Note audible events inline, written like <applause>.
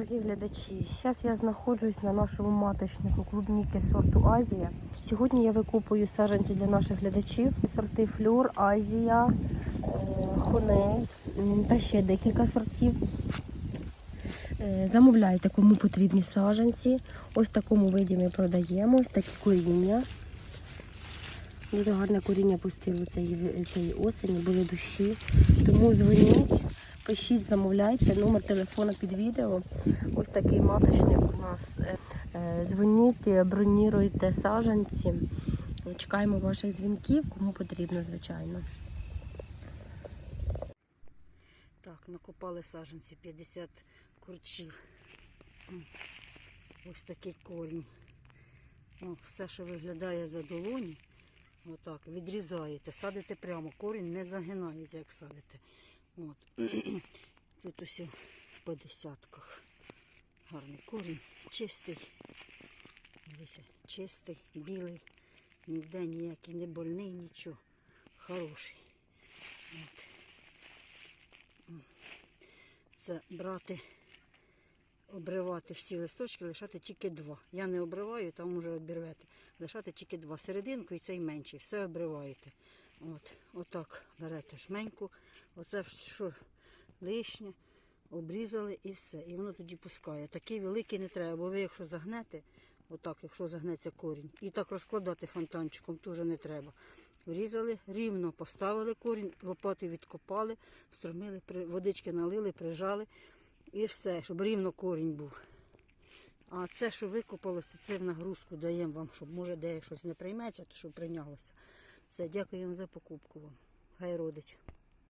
Дорогі глядачі, зараз я знаходжусь на нашому маточнику клубніки сорту Азія. Сьогодні я викупую саджанці для наших глядачів. Сорти Флюр, Азія, е, Хоней та ще декілька сортів. Е, Замовляйте, кому потрібні саджанці. Ось в такому виді ми продаємо, ось такі коріння. Дуже гарне коріння пустило цієї, осені, були дощі. Тому дзвоніть, пишіть, замовляйте, номер телефону під відео. Ось такий маточник у нас. Е, е, Дзвоніть, броніруйте саджанці. Чекаємо ваших дзвінків, кому потрібно, звичайно. Так, накопали саджанці 50 курчів. Ось такий корінь. О, все, що виглядає за долоні, отак, відрізаєте, садите прямо, корінь не загинається, як садите. От. <clears throat> Тут усе по десятках. Гарний корінь, чистий. Дивіться, чистий, білий, ніде ніякий не больний, нічого. Хороший. От. Це брати, обривати всі листочки, лишати тільки два. Я не обриваю, там уже обірвете. Лишати тільки два. Серединку і цей менший. Все обриваєте. От, отак берете жменьку. Оце що лишнє, обрізали і все. І воно тоді пускає. Такий великий не треба, бо ви, якщо загнете, отак, якщо загнеться корінь, і так розкладати фонтанчиком теж не треба. Врізали, рівно поставили корінь, лопатою відкопали, струмили, водички налили, прижали і все, щоб рівно корінь був. А це, що викопалося, це в нагрузку даємо вам, щоб може де щось не прийметься, то щоб прийнялося. Все, дякую вам за покупку. Хай родить.